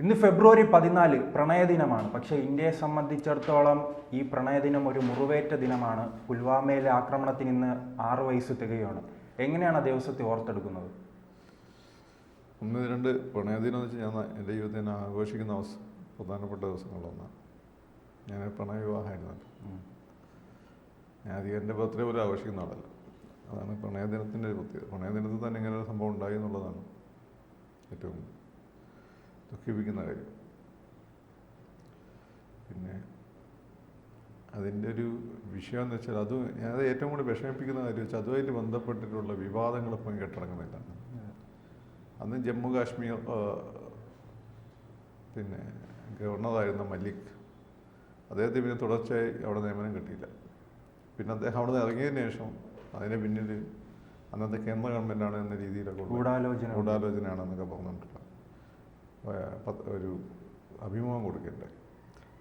ഇന്ന് ഫെബ്രുവരി പതിനാല് പ്രണയദിനമാണ്. പക്ഷേ ഇന്ത്യയെ സംബന്ധിച്ചിടത്തോളം ഈ പ്രണയദിനം ഒരു മുറിവേറ്റ ദിനമാണ്. പുൽവാമയിലെ ആക്രമണത്തിന് ഇന്ന് ആറ് വയസ്സ് തികയാണ് എങ്ങനെയാണ് ആ ദിവസത്തെ ഓർത്തെടുക്കുന്നത്? ഒന്ന് രണ്ട് പ്രണയദിനം എന്ന് വെച്ചാൽ ഞാൻ എന്റെ ജീവിതത്തിൽ ഞാൻ ആഘോഷിക്കുന്ന അവസ പ്രധാനപ്പെട്ട ദിവസങ്ങളൊന്നാണ് ഞാൻ പ്രണയ വിവാഹമായിരുന്നല്ലോ ഞാൻ അധികം എന്റെ ബർത്ത്ഡേ പോലും ആഘോഷിക്കുന്ന ആളല്ല. അതാണ് പ്രണയദിനത്തിന്റെ ഒരു പ്രത്യേകത. പ്രണയദിനത്തിൽ തന്നെ ഇങ്ങനെ ഒരു സംഭവം ഉണ്ടായി എന്നുള്ളതാണ് ഏറ്റവും ദുഃഖിപ്പിക്കുന്ന കാര്യം. പിന്നെ അതിന്റെ ഒരു വിഷയം എന്ന് വെച്ചാൽ അത് അത് ഏറ്റവും കൂടുതൽ വിഷമിപ്പിക്കുന്ന കാര്യം വെച്ചാൽ അതുമായിട്ട് ബന്ധപ്പെട്ടിട്ടുള്ള വിവാദങ്ങൾ ഇപ്പം കെട്ടടങ്ങുന്നില്ല അന്ന് ജമ്മു കാശ്മീർ പിന്നെ ഗവർണറായിരുന്ന മല്ലിക് അദ്ദേഹത്തിന് പിന്നെ തുടർച്ചയായി അവിടെ നിയമനം കിട്ടിയില്ല. പിന്നെ അദ്ദേഹം അവിടെ നിന്ന് ഇറങ്ങിയതിന് ശേഷം അതിന് പിന്നിൽ അന്നത്തെ കേന്ദ്ര ഗവൺമെന്റാണ് എന്ന രീതിയിലൊക്കെ ഗൂഢാലോചന. ഗൂഢാലോചനയാണെന്നൊക്കെ പറഞ്ഞിട്ടുള്ള ഒരു അഭിമുഖം കൊടുക്കണ്ടേ.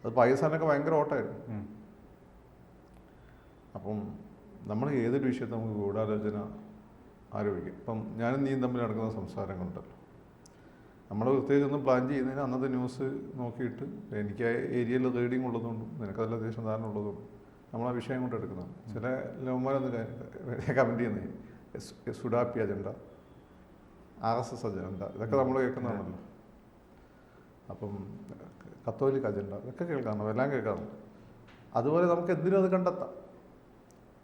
അത് പാകിസ്ഥാനൊക്കെ ഭയങ്കര ഓട്ടായിരുന്നു. അപ്പം നമ്മൾ ഏതൊരു വിഷയത്തെ നമുക്ക് ഗൂഢാലോചന ആരോപിക്കും. ഇപ്പം ഞാനും നീയും തമ്മിൽ നടക്കുന്ന സംസാരങ്ങളുണ്ടല്ലോ. നമ്മൾ പ്രത്യേകിച്ച് ഒന്നും പ്ലാൻ ചെയ്യുന്നതിന് അന്നത്തെ ന്യൂസ് നോക്കിയിട്ട് എനിക്ക് ആ ഏരിയയിൽ റീഡിങ് ഉള്ളതുകൊണ്ടും നിനക്കതിൽ അത്യാവശ്യം ധാരണ ഉള്ളതുകൊണ്ടും നമ്മൾ ആ വിഷയം കൊണ്ട് എടുക്കുന്നതാണ് ചില ലവന്മാരൊന്ന് കമന്റ് ചെയ്യുന്നത് സുഡാപ്പി agenda R S S agenda ഇതൊക്കെ നമ്മൾ കേൾക്കുന്നതാണല്ലോ. അപ്പം കത്തോലിക് അജണ്ട ഇതൊക്കെ കേൾക്കാറുണ്ട് എല്ലാം കേൾക്കാറുണ്ട്. അതുപോലെ നമുക്ക് എന്തിനും അത് കണ്ടെത്താം.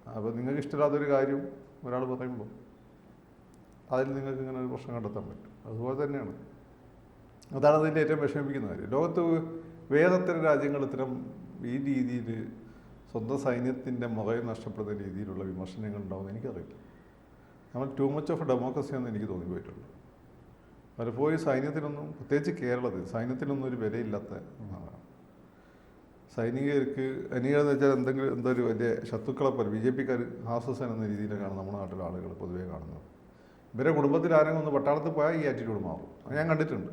അപ്പോൾ നിങ്ങൾക്ക് ഇഷ്ടമില്ലാത്തൊരു കാര്യം ഒരാൾ പറയുമ്പോൾ അതിൽ നിങ്ങൾക്ക് ഇങ്ങനെ ഒരു പ്രശ്നം കണ്ടെത്താൻ പറ്റും. അതുപോലെ തന്നെയാണ്. അതാണ് അതിന്റെ ഏറ്റവും വിഷമിപ്പിക്കുന്ന കാര്യം. ലോകത്ത് വേദത്തിന് രാജ്യങ്ങൾ ഇത്തരം ഈ രീതിയിൽ സ്വന്തം സൈന്യത്തിന്റെ മുഖം നഷ്ടപ്പെടുന്ന രീതിയിലുള്ള വിമർശനങ്ങൾ ഉണ്ടാവുമെന്ന് എനിക്കറിയില്ല. നമ്മൾ ടു മച്ച് ഓഫ് ഡെമോക്രസി എന്ന് എനിക്ക് തോന്നിപ്പോയിട്ടുള്ളൂ പലപ്പോഴും സൈന്യത്തിനൊന്നും പ്രത്യേകിച്ച് കേരളത്തിൽ സൈന്യത്തിനൊന്നും ഒരു വിലയില്ലാത്ത ഒന്നാണ് സൈനികർക്ക് സൈനികരെന്ന് വെച്ചാൽ എന്തെങ്കിലും എന്തോ ഒരു വലിയ ശത്രുക്കളെ പോലെ ബി ജെ പിക്കാർ ഹാസസൻ എന്ന രീതിയിലാണ് നമ്മുടെ നാട്ടിലെ ആളുകൾ പൊതുവേ കാണുന്നത്. ഇവരെ കുടുംബത്തിൽ ആരെങ്കിലും ഒന്ന് പട്ടാളത്തിൽ പോയാൽ ഈ ആറ്റിറ്റ്യൂഡ് മാറും. ഞാൻ കണ്ടിട്ടുണ്ട്.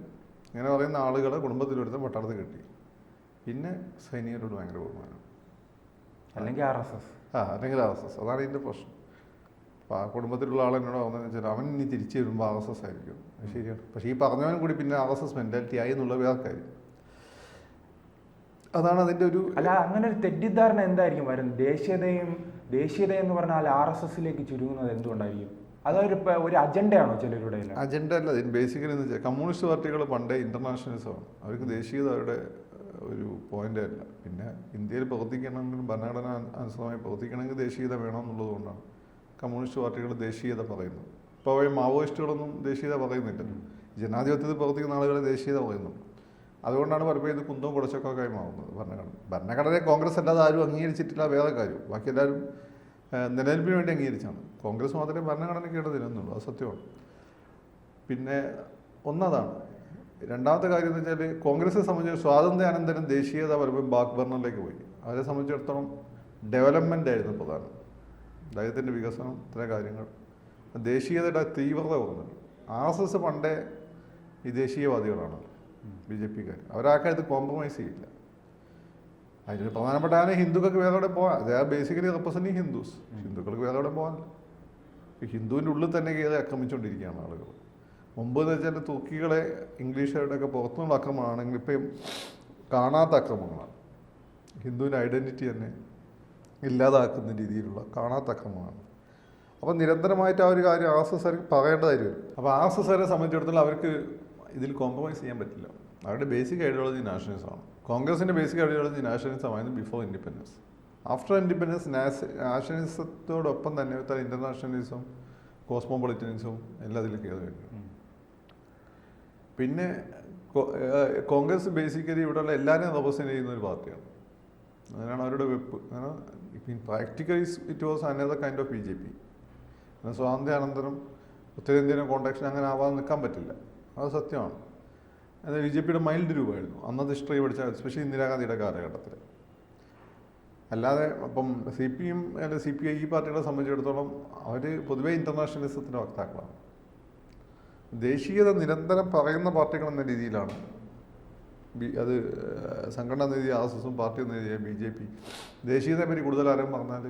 ഇങ്ങനെ പറയുന്ന ആളുകളെ കുടുംബത്തിലൊരുത്തം പട്ടാളത്തിൽ കിട്ടി. പിന്നെ സൈനികരോട് ഭയങ്കര ബഹുമാനം. അല്ലെങ്കിൽ ആർ എസ് എസ്. ആ അല്ലെങ്കിൽ ആർ എസ് എസ്. അതാണ് ഇതിന്റെ പ്രശ്നം. അപ്പോൾ ആ കുടുംബത്തിലുള്ള ആൾ എന്നോട് പറഞ്ഞതെന്ന് വെച്ചാൽ അവൻ ഇനി തിരിച്ചു വരുമ്പോൾ ആർ എസ് എസ് ആയിരിക്കും. ശരിയാണ്. പക്ഷേ ഈ പറഞ്ഞവൻ കൂടി പിന്നെ ആർ എസ് എസ് മെന്റാലിറ്റി ആയി എന്നുള്ള വേറെ കാര്യം അതാണ് അതിന്റെ ഒരു അല്ല അങ്ങനെ ഒരു തെറ്റിദ്ധാരണ എന്തായിരിക്കും? വരുന്നത് ദേശീയതയും ദേശീയത എന്ന് പറഞ്ഞാൽ ആർ എസ് എസിലേക്ക് ചുരുങ്ങുന്നത് എന്തുകൊണ്ടായിരിക്കും? അതൊരു ഒരു അജണ്ടയാണോ ചിലരുടെ? അജണ്ട അല്ല ഇതിന് ബേസിക്കലി എന്ന് വെച്ചാൽ കമ്മ്യൂണിസ്റ്റ് പാർട്ടികൾ പണ്ടേ ഇന്റർനാഷണലിസമാണ് അവർക്ക് ദേശീയത അവരുടെ ഒരു പോയിന്റ് അല്ല. പിന്നെ ഇന്ത്യയിൽ പ്രവർത്തിക്കണമെങ്കിൽ ഭരണഘടന അനു- അനുസൃതമായി പ്രവർത്തിക്കണമെങ്കിൽ ദേശീയത വേണമെന്നുള്ളത് കൊണ്ടാണ്. കമ്മ്യൂണിസ്റ്റ് പാർട്ടികൾ ദേശീയത പറയുന്നു. ഇപ്പോൾ അവയെ മാവോയിസ്റ്റുകളൊന്നും ദേശീയത പറയുന്നില്ല. ജനാധിപത്യത്തിൽ പ്രവർത്തിക്കുന്ന ആളുകൾ ദേശീയത പറയുന്നു. അതുകൊണ്ടാണ് പലപ്പോഴും ഇത് കുന്തവും കുടച്ചൊക്കെ മാറുന്നത്. ഭരണഘടന ഭരണഘടനയെ കോൺഗ്രസ് അല്ലാതെ ആരും അംഗീകരിച്ചിട്ടില്ല വേറെ കാര്യം. ബാക്കി എല്ലാവരും നിലനിൽപ്പിന് വേണ്ടി അംഗീകരിച്ചാണ്. കോൺഗ്രസ് മാത്രമേ ഭരണഘടനയ്ക്ക് നിലനിന്നുള്ളൂ അത് സത്യമാണ്. പിന്നെ ഒന്നതാണ്. രണ്ടാമത്തെ കാര്യം എന്ന് വെച്ചാൽ കോൺഗ്രസിനെ സംബന്ധിച്ച് സ്വാതന്ത്ര്യാനന്തരം ദേശീയത പലപ്പോഴും ബാക്ക് ബർണറിലേക്ക് പോയി. അവരെ സംബന്ധിച്ചിടത്തോളം ഡെവലപ്മെന്റ് ആയിരുന്നു പ്രധാനം. രാജ്യത്തിന്റെ വികസനം ഇത്ര കാര്യങ്ങൾ. ദേശീയതയുടെ തീവ്രത കുറഞ്ഞു ആർ എസ് എസ് പണ്ടേ ഈ ദേശീയവാദികളാണ് ബി ജെ പിക്കാർ അവരാക്കാൻ ഇത് കോംപ്രമൈസ് ചെയ്യില്ല. അതിൽ പ്രധാനപ്പെട്ട ആണ് ഹിന്ദുക്കൾക്ക് വേറെ എവിടെ പോകാം ദേ ബേസിക്കലി റെപ്രസെന്റിങ് ഹിന്ദുസ്. ഹിന്ദുക്കൾക്ക് വേറെ എവിടെ പോകാനില്ല ഹിന്ദുവിന്റെ ഉള്ളിൽ തന്നെ കയറി ആക്രമിച്ചുകൊണ്ടിരിക്കുകയാണ് ആളുകൾ. മുമ്പ് എന്ന് വെച്ചാൽ തുർക്കികളെ ഇംഗ്ലീഷുകാരുടെയൊക്കെ പുറത്തുനിന്നുള്ള അക്രമമാണെങ്കിൽ ഇപ്പം കാണാത്ത അക്രമങ്ങളാണ് ഹിന്ദുവിന്റെ ഐഡന്റിറ്റി തന്നെ ഇല്ലാതാക്കുന്ന രീതിയിലുള്ള കാണാത്ത അപ്പം അപ്പോൾ നിരന്തരമായിട്ട് ആ ഒരു കാര്യം എസ് പറയേണ്ടതായി വരും. അപ്പോൾ എസ്കാരെ സംബന്ധിച്ചിടത്തോളം അവർക്ക് ഇതിൽ കോംപ്രമൈസ് ചെയ്യാൻ പറ്റില്ല. അവരുടെ ബേസിക് ഐഡിയോളജി നാഷണലിസമാണ് കോൺഗ്രസിന്റെ ബേസിക് ഐഡിയോളജി നാഷണലിസമായിരുന്നു ബിഫോർ ഇൻഡിപെൻഡൻസ് ആഫ്റ്റർ ഇൻഡിപെൻഡൻസ് നാഷണലിസത്തോടൊപ്പം തന്നെ തന്നെ ഇന്റർനാഷണലിസം കോസ്മോപൊളിറ്റനിസവും എല്ലാം അതിൽ കയറി കഴിഞ്ഞു പിന്നെ കോൺഗ്രസ് ബേസിക്കലി ഇവിടെയുള്ള എല്ലാവരെയും റെപ്രസെന്റ് ചെയ്യുന്ന ഒരു പാർട്ടിയാണ്. അങ്ങനെയാണ് അവരുടെ വെപ്പ്. അങ്ങനെ practically it was another kind of B J P. സ്വാതന്ത്ര്യാനന്തരം ഉത്തരേന്ത്യൻ കോണ്ടാക്ഷൻ അങ്ങനെ ആവാതെ നിൽക്കാൻ പറ്റില്ല. അത് സത്യമാണ്. അത് ബി ജെ പിയുടെ മൈൽഡ് രൂപമായിരുന്നു. അന്നത്തെ ഹിസ്റ്ററി പഠിച്ച എസ്പെഷ്യലി ഇന്ദിരാഗാന്ധിയുടെ കാലഘട്ടത്തിൽ. അല്ലാതെ അപ്പം സി പി എം അല്ലെങ്കിൽ സി പി ഐ ഈ പാർട്ടികളെ സംബന്ധിച്ചിടത്തോളം അവർ പൊതുവേ ഇന്റർനാഷണലിസത്തിന്റെ വക്താക്കളാണ്. ദേശീയത നിരന്തരം പറയുന്ന പാർട്ടികൾ എന്ന രീതിയിലാണ് ബി അത് സംഘടനാ നിധി ആർ എസ് എസും പാർട്ടി നിധി ബി ജെ പി. ദേശീയതയെ പറ്റി കൂടുതൽ ആരും പറഞ്ഞാൽ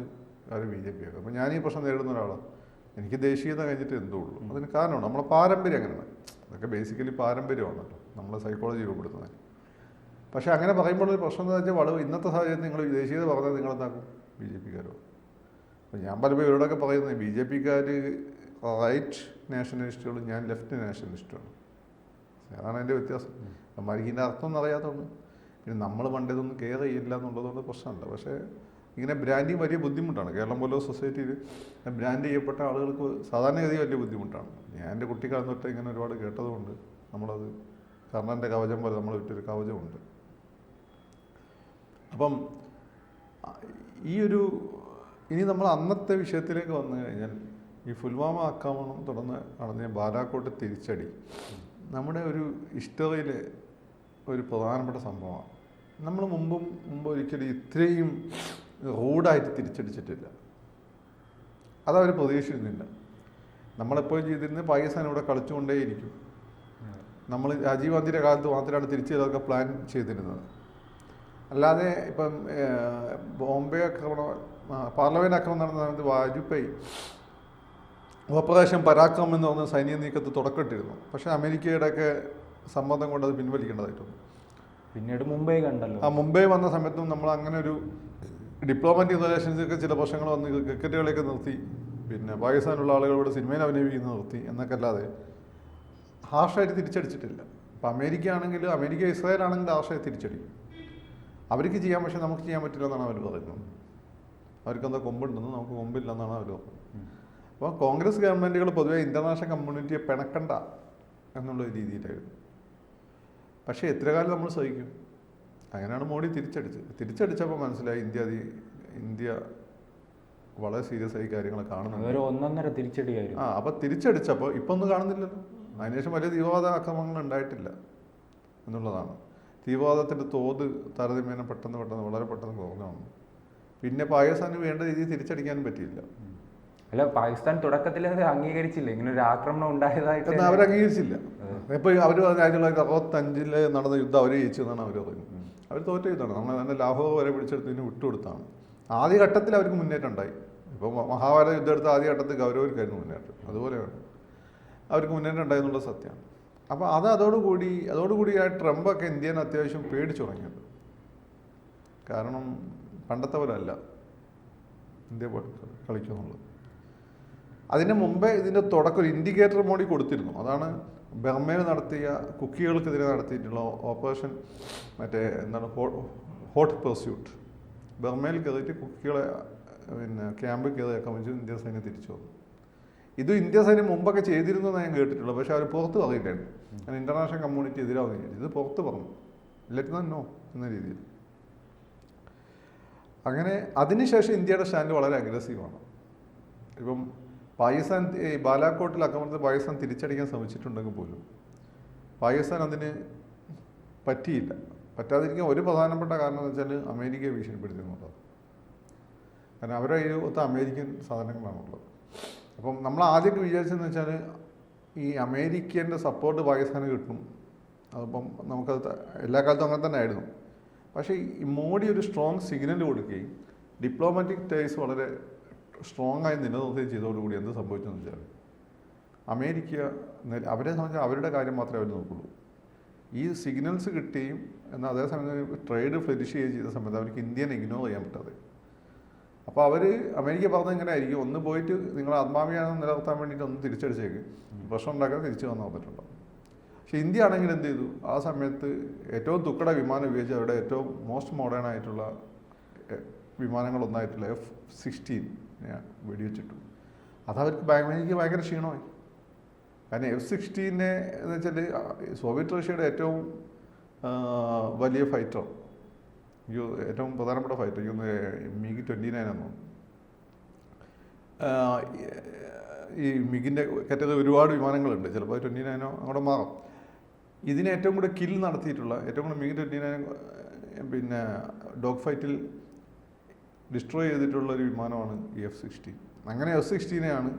അവർ ബി ജെ പി ആക്കും. അപ്പോൾ ഞാൻ ഈ പ്രശ്നം നേരിടുന്ന ഒരാളാണ് എനിക്ക് ദേശീയത കഴിഞ്ഞിട്ട് എന്തോ ഉള്ളൂ. അതിന് കാരണമാണ് നമ്മളെ പാരമ്പര്യം അങ്ങനെയാണ്. അതൊക്കെ ബേസിക്കലി പാരമ്പര്യമാണല്ലോ. നമ്മളെ സൈക്കോളജി രൂപപ്പെടുത്തുന്നത്. പക്ഷേ അങ്ങനെ പറയുമ്പോൾ ഒരു പ്രശ്നം എന്താ വെച്ചാൽ വളരെ ഇന്നത്തെ സാഹചര്യത്തിൽ നിങ്ങൾ ദേശീയത പറഞ്ഞാൽ നിങ്ങൾ എന്താക്കും ബി ജെ പിക്കാരോ അപ്പോൾ ഞാൻ പലപ്പോൾ ഇവരോടൊക്കെ പറയുന്നത് ബി ജെ പിക്കാർ റൈറ്റ് നാഷണലിസ്റ്റുകളും ഞാൻ ലെഫ്റ്റ് നാഷണലിസ്റ്റുമാണ്. അതാണ് അതിന്റെ വ്യത്യാസം. അമ്മമാർക്ക് ഇതിന്റെ അർത്ഥം ഒന്നും അറിയാത്തതുകൊണ്ട് പിന്നെ നമ്മൾ പണ്ട് ഇതൊന്നും കെയർ ചെയ്യില്ല എന്നുള്ളതുകൊണ്ട് പ്രശ്നമല്ല. പക്ഷേ ഇങ്ങനെ ബ്രാൻഡിങ് വലിയ ബുദ്ധിമുട്ടാണ്. കേരളം പോലെ സൊസൈറ്റിയിൽ ബ്രാൻഡ് ചെയ്യപ്പെട്ട ആളുകൾക്ക് സാധാരണഗതി വലിയ ബുദ്ധിമുട്ടാണ്. ഞാൻ എന്റെ കുട്ടിക്കാലം തൊട്ട് ഇങ്ങനെ ഒരുപാട് കേട്ടതുകൊണ്ട് നമ്മളത് കർണന്റെ കവചം പോലെ നമ്മൾ വിറ്റൊരു കവചമുണ്ട്. അപ്പം ഈ ഒരു ഇനി നമ്മൾ അന്നത്തെ വിഷയത്തിലേക്ക് വന്നു കഴിഞ്ഞാൽ ഈ പുൽവാമ ആക്രമണം തുടർന്ന് നടന്ന ബാലാക്കോട്ട് തിരിച്ചടി. നമ്മുടെ ഒരു ഹിസ്റ്ററിയിലെ ഒരു പ്രധാനപ്പെട്ട സംഭവമാണ്. നമ്മൾ മുമ്പും മുമ്പ് ഒരിക്കലും ഇത്രയും റൂഡായിട്ട് തിരിച്ചടിച്ചിട്ടില്ല. അതവർ പ്രതീക്ഷിക്കുന്നില്ല. നമ്മളെപ്പോഴും ചെയ്തിരുന്നത് പാകിസ്ഥാൻ ഇവിടെ കളിച്ചുകൊണ്ടേയിരിക്കും. നമ്മൾ രാജീവ് ഗാന്ധിയുടെ കാലത്ത് മാത്രമാണ് തിരിച്ചു പ്ലാൻ ചെയ്തിരുന്നത്. അല്ലാതെ ഇപ്പം ബോംബെ ആക്രമണം പാർലമെന്റ് ആക്രമണം നടന്ന സമയത്ത് വാജ്പേയി ഓപ്പറേഷൻ പരാക്രം എന്ന് പറഞ്ഞ സൈനിക നീക്കത്ത് തുടക്കമിട്ടിരുന്നു. പക്ഷേ അമേരിക്കയുടെയൊക്കെ സമ്മർദ്ദം കൊണ്ട് അത് പിൻവലിക്കേണ്ടതായിട്ടുണ്ട്. പിന്നീട് മുംബൈ കണ്ടല്ലോ. ആ മുംബൈ വന്ന സമയത്തും നമ്മൾ അങ്ങനെ ഒരു ഡിപ്ലോമാറ്റിക് റിലേഷൻസൊക്കെ ചില പ്രശ്നങ്ങൾ വന്ന് ക്രിക്കറ്റുകളൊക്കെ നിർത്തി. പിന്നെ പാകിസ്ഥാനുള്ള ആളുകളോട് സിനിമയിൽ അഭിനയിക്കുന്നത് നിർത്തി എന്നൊക്കെ അല്ലാതെ ഹാർഷായിട്ട് തിരിച്ചടിച്ചിട്ടില്ല. അപ്പോൾ അമേരിക്ക ആണെങ്കിൽ അമേരിക്ക ഇസ്രായേൽ ആണെങ്കിൽ ഹാർഷായി തിരിച്ചടിക്കും അവർക്ക് ചെയ്യാൻ പക്ഷേ നമുക്ക് ചെയ്യാൻ പറ്റില്ല എന്നാണ് അവർ പറയുന്നത്. അവർക്ക് എന്താ കൊമ്പുണ്ടെന്ന് നമുക്ക് കൊമ്പില്ല എന്നാണ് അവർ പറയുന്നത്. അപ്പോൾ കോൺഗ്രസ് ഗവൺമെന്റുകൾ പൊതുവെ ഇന്റർനാഷണൽ കമ്മ്യൂണിറ്റിയെ പിണക്കണ്ട എന്നുള്ള രീതിയിലായിരുന്നു. പക്ഷേ എത്ര കാലം നമ്മൾ സഹിക്കും? അങ്ങനെയാണ് മോഡി തിരിച്ചടിച്ചത്. തിരിച്ചടിച്ചപ്പോൾ മനസ്സിലായി ഇന്ത്യ അതി ഇന്ത്യ വളരെ സീരിയസ് ആയി കാര്യങ്ങൾ കാണുന്നുണ്ട്. ഒന്നൊന്നര തിരിച്ചടിയായിരുന്നു ആ അപ്പോൾ തിരിച്ചടിച്ചപ്പോൾ ഇപ്പം ഒന്നും കാണുന്നില്ലല്ലോ. അതിനുശേഷം വലിയ തീവ്രവാദ ആക്രമണങ്ങൾ ഉണ്ടായിട്ടില്ല എന്നുള്ളതാണ്. തീവ്രവാദത്തിന്റെ തോത് താരതമ്യേന പെട്ടെന്ന് പെട്ടെന്ന് വളരെ പെട്ടെന്ന് കുറഞ്ഞു പിന്നെ പാകിസ്ഥാന് വേണ്ട രീതിയിൽ തിരിച്ചടിക്കാനും പറ്റിയില്ല. അല്ല പാകിസ്ഥാൻ തുടക്കത്തിൽ അത് അംഗീകരിച്ചില്ല. ഇങ്ങനെ ഒരു ആക്രമണം ഉണ്ടായതായിട്ട് അവർ അംഗീകരിച്ചില്ല. ഇപ്പൊ അവർ ആയിരത്തി തൊള്ളായിരത്തി അറുപത്തഞ്ചിൽ നടന്ന യുദ്ധം അവർ ജയിച്ചു എന്നാണ് അവർ പറയുന്നത്. അവർ തോറ്റ യുദ്ധമാണ്. നമ്മൾ തന്നെ ലാഹോർ വരെ പിടിച്ചെടുത്തതിന് വിട്ടുകൊടുത്താണ്. ആദ്യ ഘട്ടത്തിൽ അവർക്ക് മുന്നേറ്റം ഉണ്ടായി. ഇപ്പോൾ മഹാഭാരത യുദ്ധം എടുത്ത ആദ്യ ഘട്ടത്തിൽ ഗൗരവർക്കായിരുന്നു മുന്നേറ്റം. അതുപോലെയാണ്. അവർക്ക് മുന്നേറ്റം ഉണ്ടായെന്നുള്ള സത്യമാണ്. അപ്പോൾ അത് അതോടുകൂടി അതോടുകൂടി ആ ട്രംപൊക്കെ ഇന്ത്യനെ അത്യാവശ്യം പേടിച്ചു തുടങ്ങിയത്. കാരണം പണ്ടത്തെ പോലെ അല്ല. ഇന്ത്യ പോലെ കളിക്കുന്നുള്ളത് അതിന് മുമ്പേ ഇതിന്റെ തുടക്കം ഒരു ഇൻഡിക്കേറ്റർ മോഡി കൊടുത്തിരുന്നു. അതാണ് ബർമയിൽ നടത്തിയ കുക്കികൾക്കെതിരെ നടത്തിയിട്ടുള്ള ഓപ്പറേഷൻ മറ്റേ എന്താണ് ഹോട്ട് പെർസ്യൂട്ട് ബർമയിൽ കയറിയിട്ട് കുക്കികളെ പിന്നെ ക്യാമ്പിൽ കയറി ആക്രമിച്ചു ഇന്ത്യ സൈന്യം തിരിച്ചു വന്നു. ഇത് ഇന്ത്യ സൈന്യം മുമ്പൊക്കെ ചെയ്തിരുന്നു ഞാൻ കേട്ടിട്ടുള്ളൂ പക്ഷേ അവർ പുറത്ത് പറയില്ലായിരുന്നു കാരണം ഇന്റർനാഷണൽ കമ്മ്യൂണിറ്റി എതിരാവുന്ന വിചാരിച്ചു. ഇത് പുറത്ത് പറഞ്ഞു. ലെറ്റ് നോ എന്ന രീതിയിൽ. അങ്ങനെ അതിനുശേഷം ഇന്ത്യയുടെ സ്റ്റാൻഡ് വളരെ അഗ്രസീവാണ് ഇപ്പം പാകിസ്ഥാൻ ഈ ബാലാക്കോട്ടിൽ ആക്രമണത്തിൽ പാകിസ്ഥാൻ തിരിച്ചടിക്കാൻ ശ്രമിച്ചിട്ടുണ്ടെങ്കിൽ പോലും പാകിസ്ഥാൻ അതിന് പറ്റിയില്ല. പറ്റാതിരിക്കാൻ ഒരു പ്രധാനപ്പെട്ട കാരണം എന്ന് വെച്ചാൽ അമേരിക്കയെ ഭീഷണിപ്പെടുത്തി എന്നുള്ളത് കാരണം അവരുടെ കയ്യിൽ ഒത്ത അമേരിക്കൻ സാധനങ്ങളാണുള്ളത്. അപ്പം നമ്മൾ ആദ്യമൊക്കെ വിചാരിച്ചതെന്ന് വെച്ചാൽ ഈ അമേരിക്കന്റെ സപ്പോർട്ട് പാകിസ്ഥാന് കിട്ടും അതിപ്പം നമുക്കത് എല്ലാ കാലത്തും അങ്ങനെ തന്നെ ആയിരുന്നു. പക്ഷേ ഈ മോഡി ഒരു സ്ട്രോങ് സിഗ്നൽ കൊടുക്കുകയും ഡിപ്ലോമാറ്റിക് ടേസ് വളരെ സ്ട്രോങ് ആയി നിലനിർത്തുകയും ചെയ്തതോടുകൂടി എന്ത് സംഭവിച്ചെന്ന് വെച്ചാൽ അമേരിക്ക അവരെ സംബന്ധിച്ച് അവരുടെ കാര്യം മാത്രമേ അവർ നോക്കുള്ളൂ. ഈ സിഗ്നൽസ് കിട്ടുകയും എന്നാൽ അതേസമയം ട്രേഡ് ഫ്ലരിഷ് ചെയ്യുകയും ചെയ്ത സമയത്ത് അവർക്ക് ഇന്ത്യനെ ഇഗ്നോർ ചെയ്യാൻ പറ്റാതെ. അപ്പോൾ അവർ അമേരിക്ക പറഞ്ഞത് ഇങ്ങനെ ആയിരിക്കും. ഒന്ന് പോയിട്ട് നിങ്ങൾ ആത്മാവിയാണ് നിലനിർത്താൻ വേണ്ടിയിട്ട് ഒന്ന് തിരിച്ചടിച്ചേക്ക്. പ്രശ്നം ഉണ്ടാക്കാൻ തിരിച്ചു വന്ന് വന്നിട്ടുണ്ടാവും പക്ഷേ ഇന്ത്യ ആണെങ്കിൽ എന്ത് ചെയ്തു? ആ സമയത്ത് ഏറ്റവും തുക്കട വിമാനം ഉപയോഗിച്ച് അവരുടെ ഏറ്റവും മോസ്റ്റ് മോഡേൺ ആയിട്ടുള്ള വിമാനങ്ങളൊന്നായിട്ടുള്ള എഫ് സിക്സ്റ്റീൻ വെടിവെച്ചിട്ടു. അതവർക്ക് എനിക്ക് ഭയങ്കര ക്ഷീണമായി. കാരണം എഫ് സിക്സ്റ്റീനെ എന്ന് വെച്ചാൽ സോവിയറ്റ് റഷ്യയുടെ ഏറ്റവും വലിയ ഫൈറ്റർ. യു ഏറ്റവും പ്രധാനപ്പെട്ട ഫൈറ്റർ. യു മിഗ് ട്വന്റി നയൻ എന്നു ഈ മിഗിന്റെ കാറ്റഗറി ഒരുപാട് വിമാനങ്ങളുണ്ട്. ചിലപ്പോൾ ട്വന്റി നയനോ അങ്ങോട്ട് മാറും. ഇതിനേറ്റവും കൂടെ കിൽ നടത്തിയിട്ടുള്ള ഏറ്റവും കൂടെ മിഗ് ട്വന്റി നയൻ പിന്നെ ഡോഗ് ഫൈറ്റിൽ ഡിസ്ട്രോയ് ചെയ്തിട്ടുള്ള ഒരു വിമാനമാണ് ഈ എഫ് സിക്സ്റ്റീൻ അങ്ങനെ എഫ് സിക്സ്റ്റീനെയാണ്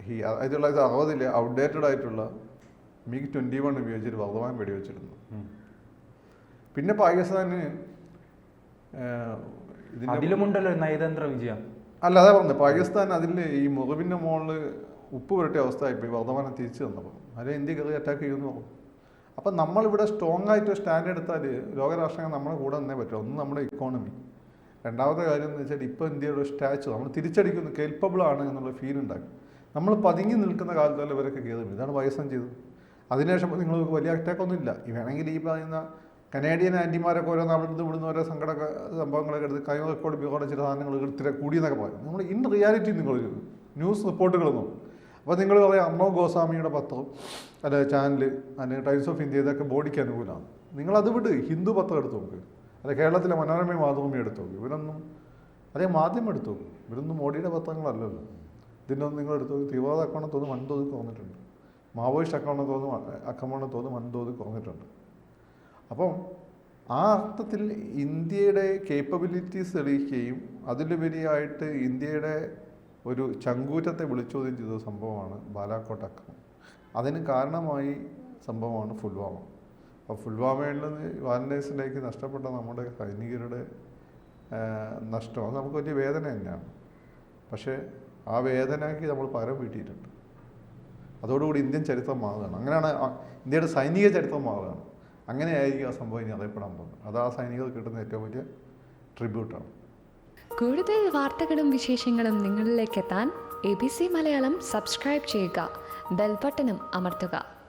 ഈ ആയിരത്തി തൊള്ളായിരത്തി അറുപതിലെ ഔട്ട്ഡേറ്റഡ് ആയിട്ടുള്ള മിഗ് ട്വന്റി വൺ ഉപയോഗിച്ചിട്ട് വർദ്ധമാനം വെടിവെച്ചിരുന്നു പിന്നെ പാകിസ്ഥാന് ഒരു നയതന്ത്ര വിജയം. അല്ല അതാ പറഞ്ഞത്. പാകിസ്ഥാൻ അതിൽ ഈ മുറിവിന്റെ മുകളിൽ ഉപ്പ് പുരട്ടിയ അവസ്ഥ ആയിപ്പോയി വർദ്ധമാനം തിരിച്ചു തന്നപ്പോൾ അതിൽ ഇന്ത്യ കയറി അറ്റാക്ക് ചെയ്യുമെന്ന് പറഞ്ഞു. അപ്പം നമ്മളിവിടെ സ്ട്രോങ് ആയിട്ട് സ്റ്റാൻഡ് എടുത്താൽ ലോകരാഷ്ട്രങ്ങൾ നമ്മുടെ കൂടെ തന്നെ പറ്റും. ഒന്ന് നമ്മുടെ ഇക്കോണമി രണ്ടാമത്തെ കാര്യം എന്ന് വെച്ചാൽ ഇപ്പോൾ ഇന്ത്യയുടെ സ്റ്റാച്ചു. നമ്മൾ തിരിച്ചടിക്കുന്നു. കേൾപ്പബിൾ ആണ് എന്നുള്ള ഫീൽ ഉണ്ടാക്കും നമ്മൾ പതുങ്ങി നിൽക്കുന്ന കാലത്തല്ല ഇവരൊക്കെ കയറി ഇതാണ് വയസ്സം ചെയ്തത്. അതിനുശേഷം നിങ്ങൾ വലിയ അറ്റാക്ക് ഒന്നും ഇല്ല. വേണമെങ്കിൽ ഈ പറയുന്ന കനേഡിയൻ ആന്റിമാരൊക്കെ ഓരോ അവിടുന്ന് ഇവിടുന്ന് ഓരോ സങ്കട സംഭവങ്ങളൊക്കെ എടുത്ത് കൈ റെക്കോർഡ് ബിയോടെ ചില സാധനങ്ങൾ എടുത്തിട്ട് കൂടിയെന്നൊക്കെ പറയും. നമ്മൾ ഇൻ റിയാലിറ്റി നിങ്ങൾ ന്യൂസ് നോക്കും അപ്പോൾ നിങ്ങൾ പറയാം അർണവ് ഗോസ്വാമിയുടെ പത്രം അല്ലെ ചാനൽ അല്ലെങ്കിൽ ടൈംസ് ഓഫ് ഇന്ത്യ ഇതൊക്കെ ബോഡിക്ക് അനുകൂലമാണ്. നിങ്ങളത് വിട്. ഹിന്ദു പത്രം എടുത്ത് നോക്ക്. അല്ലെ കേരളത്തിലെ മനോരമ മാതൃഭൂമി എടുത്തു നോക്കി. ഇവരൊന്നും അതേ മാധ്യമം എടുത്തു നോക്കി. ഇവരൊന്നും മോഡിയുടെ പത്രങ്ങളല്ലല്ലോ. ഇതിനൊന്നും നിങ്ങൾ എടുത്തു നോക്കി. തീവ്രവാദ ആക്രമണം തോന്നുന്നു വൻതോതിൽ കുറഞ്ഞിട്ടുണ്ട്. മാവോയിസ്റ്റ് ആക്രമണം തോന്നുന്നു വൻതോതിൽ കുറഞ്ഞിട്ടുണ്ട്. അപ്പം ആ അർത്ഥത്തിൽ ഇന്ത്യയുടെ കേപ്പബിലിറ്റീസ് തെളിയിക്കുകയും അതിലുപരിയായിട്ട് ഇന്ത്യയുടെ ഒരു ചങ്കൂറ്റത്തെ വിളിച്ചോദ്യം ചെയ്ത സംഭവമാണ് ബാലാക്കോട്ട് ആക്രമണം അതിന് കാരണമായി സംഭവമാണ് പുൽവാമ അപ്പോൾ പുൽവാമയിൽ നിന്ന് വാലന്റൈൻസ് ഡേക്ക് നഷ്ടപ്പെട്ട നമ്മുടെ സൈനികരുടെ നഷ്ടം. അത് നമുക്ക് വലിയ വേദന തന്നെയാണ്. പക്ഷേ ആ വേദനയ്ക്ക് നമ്മൾ പകരം വീട്ടിയിട്ടുണ്ട്. അതോടുകൂടി ഇന്ത്യൻ ചരിത്രം മാറുകയാണ്. അങ്ങനെയാണ് ഇന്ത്യയുടെ സൈനിക ചരിത്രം മാറുകയാണ്. അങ്ങനെയായിരിക്കും ആ സംഭവം ഇനി അറിയപ്പെടാൻ പോകുന്നത്. അത് ആ സൈനികർ കിട്ടുന്ന ഏറ്റവും വലിയ ട്രിബ്യൂട്ടാണ്. കൂടുതൽ വാർത്തകളും വിശേഷങ്ങളും നിങ്ങളിലേക്ക് എത്താൻ A B C Malayalam subscribe ചെയ്യുക. ബെൽബട്ടനും അമർത്തുക.